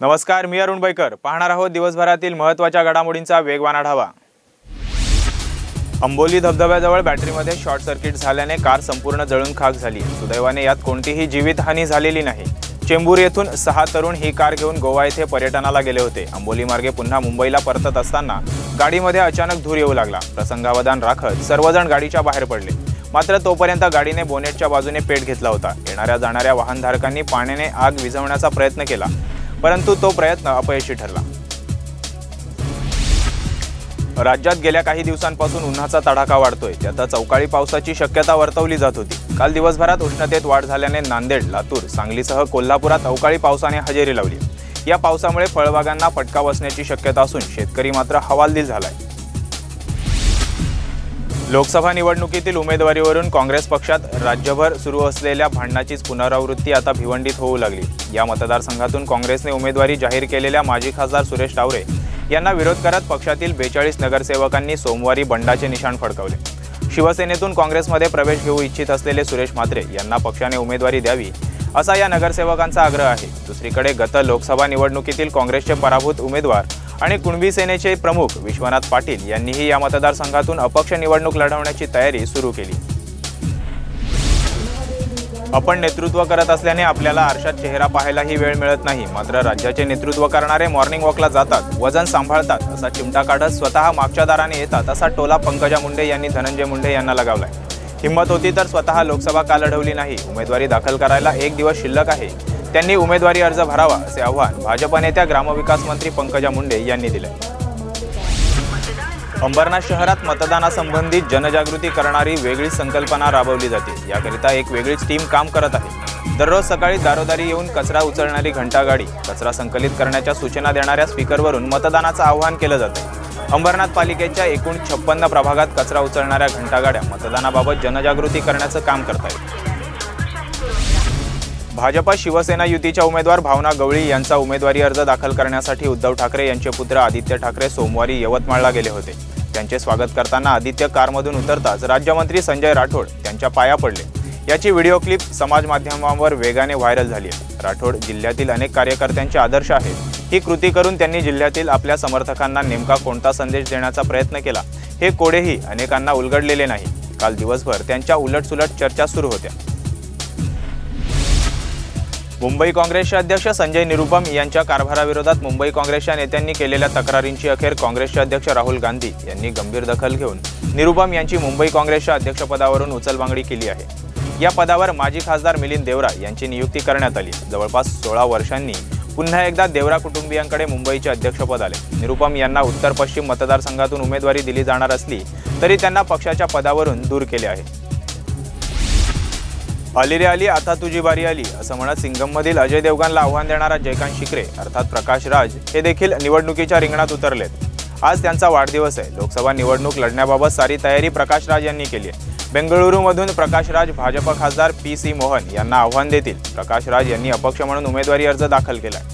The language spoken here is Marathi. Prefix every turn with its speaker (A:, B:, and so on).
A: नमस्कार मी अरुण बैकर. पाहणार आहोत दिवसभरातील महत्त्वाच्या घडामोडींचा वेगवान आढावा. अंबोली धबधब्याजवळ बॅटरीमध्ये शॉर्ट सर्किट झाल्याने कार संपूर्ण जळून खाक झाली. सुदैवाने यात कोणतीही जीवितहानी झालेली नाही. चेंबूर येथून सहा तरुण ही कार घेऊन गोवा येथे पर्यटनाला गेले होते. अंबोली मार्गे पुन्हा मुंबईला परतत असताना गाडीमध्ये अचानक धूर येऊ लागला. प्रसंगावधान राखत सर्वजण गाडीच्या बाहेर पडले. मात्र तोपर्यंत गाडीने बोनेटच्या बाजूने पेट घेतला होता. येणाऱ्या जाणाऱ्या वाहनधारकांनी पाण्याने आग विझवण्याचा प्रयत्न केला. परंतु तो प्रयत्न अपयशी ठरला. राज्यात गेल्या काही दिवसांपासून उन्हाचा तडाखा वाढतोय. त्यातच अवकाळी पावसाची शक्यता वर्तवली जात होती. काल दिवसभरात उष्णतेत वाढ झाल्याने नांदेड लातूर सांगलीसह कोल्हापुरात अवकाळी पावसाने हजेरी लावली. या पावसामुळे फळबागांना फटका बसण्याची शक्यता असून शेतकरी मात्र हवालदिल झालाय. लोकसभा निवडणुकीतील उमेदवारीवरून काँग्रेस पक्षात राज्यभर सुरू असलेल्या भांडणाचीच पुनरावृत्ती आता भिवंडीत होऊ लागली. या मतदारसंघातून काँग्रेसने उमेदवारी जाहीर केलेल्या माजी खासदार सुरेश टावरे यांना विरोध करत पक्षातील बेचाळीस नगरसेवकांनी सोमवारी बंडाचे निशाण फडकवले. शिवसेनेतून काँग्रेसमध्ये प्रवेश घेऊ इच्छित असलेले सुरेश म्हात्रे यांना पक्षाने उमेदवारी द्यावी असा या नगरसेवकांचा आग्रह आहे. दुसरीकडे गत लोकसभा निवडणुकीतील काँग्रेसचे पराभूत उमेदवार आणि कुणबी सेनेचे प्रमुख विश्वनाथ पाटील यांनीही या मतदारसंघातून अपक्ष निवडणूक लढवण्याची तयारी सुरू केली. आपण नेतृत्व करत असल्याने आपल्याला आरशात चेहरा पाहायलाही वेळ मिळत नाही. मात्र राज्याचे नेतृत्व करणारे मॉर्निंग वॉकला जातात वजन सांभाळतात असा चिमटा काढत स्वतः मागच्या दाराने येतात असा टोला पंकजा मुंडे यांनी धनंजय मुंडे यांना लगावलाय. हिंमत होती तर स्वतः लोकसभा का लढवली नाही? उमेदवारी दाखल करायला एक दिवस शिल्लक आहे. त्यांनी उमेदवारी अर्ज भरावा असे आवाहन भाजप नेत्या ग्रामविकास मंत्री पंकजा मुंडे यांनी दिले. अंबरनाथ शहरात मतदानासंबंधित जनजागृती करणारी वेगळी संकल्पना राबवली जाते. याकरिता एक वेगळीच टीम काम करत आहे. दररोज सकाळी दारोदारी येऊन कचरा उचलणारी घंटागाडी कचरा संकलित करण्याच्या सूचना देणाऱ्या स्पीकरवरून मतदानाचं आवाहन केलं जातं. अंबरनाथ पालिकेच्या एकूण छप्पन्न प्रभागात कचरा उचलणाऱ्या घंटागाड्या मतदानाबाबत जनजागृती करण्याचं काम करत आहेत भाजपा शिवसेना युतीच्या उमेदवार भावना गवळी यांचा उमेदवारी अर्ज दाखल करण्यासाठी उद्धव ठाकरे यांचे पुत्र आदित्य ठाकरे सोमवारी यवतमाळला गेले होते. त्यांचे स्वागत करताना आदित्य कारमधून उतरताच राज्यमंत्री संजय राठोड त्यांच्या पाया पडले. याची व्हिडिओ क्लिप समाज माध्यमांवर वेगाने व्हायरल झाली आहे. राठोड जिल्ह्यातील अनेक कार्यकर्त्यांचे आदर्श आहेत. ही कृती करून त्यांनी जिल्ह्यातील आपल्या समर्थकांना नेमका कोणता संदेश देण्याचा प्रयत्न केला हे कोडेही अनेकांना उलगडलेले नाही. काल दिवसभर त्यांच्या उलटसुलट चर्चा सुरू होत्या. मुंबई काँग्रेसचे अध्यक्ष संजय निरुपम यांच्या कारभाराविरोधात मुंबई काँग्रेसच्या नेत्यांनी केलेल्या तक्रारींची अखेर काँग्रेसचे अध्यक्ष राहुल गांधी यांनी गंभीर दखल घेऊन निरुपम यांची मुंबई काँग्रेसच्या अध्यक्षपदावरून उचलबांगडी केली आहे. या पदावर माजी खासदार मिलिंद देवरा यांची नियुक्ती करण्यात आली. जवळपास सोळा वर्षांनी पुन्हा एकदा देवरा कुटुंबियांकडे मुंबईचे अध्यक्षपद आले. निरुपम यांना उत्तर पश्चिम मतदारसंघातून उमेदवारी दिली जाणार असली तरी त्यांना पक्षाच्या पदावरून दूर केले आहे. आली रे आली आता तुझी बारी आली असं म्हणत सिंगममधील अजय देवगणला आव्हान देणारा जयकांत शिकरे अर्थात प्रकाश राज हे देखील निवडणुकीच्या रिंगणात उतरलेत. आज त्यांचा वाढदिवस आहे. लोकसभा निवडणूक लढण्याबाबत सारी तयारी प्रकाश राज यांनी केली आहे. बेंगळुरूमधून प्रकाश राज भाजप खासदार पी सी मोहन यांना आव्हान देतील. प्रकाश राज यांनी अपक्ष म्हणून उमेदवारी अर्ज दाखल केला आहे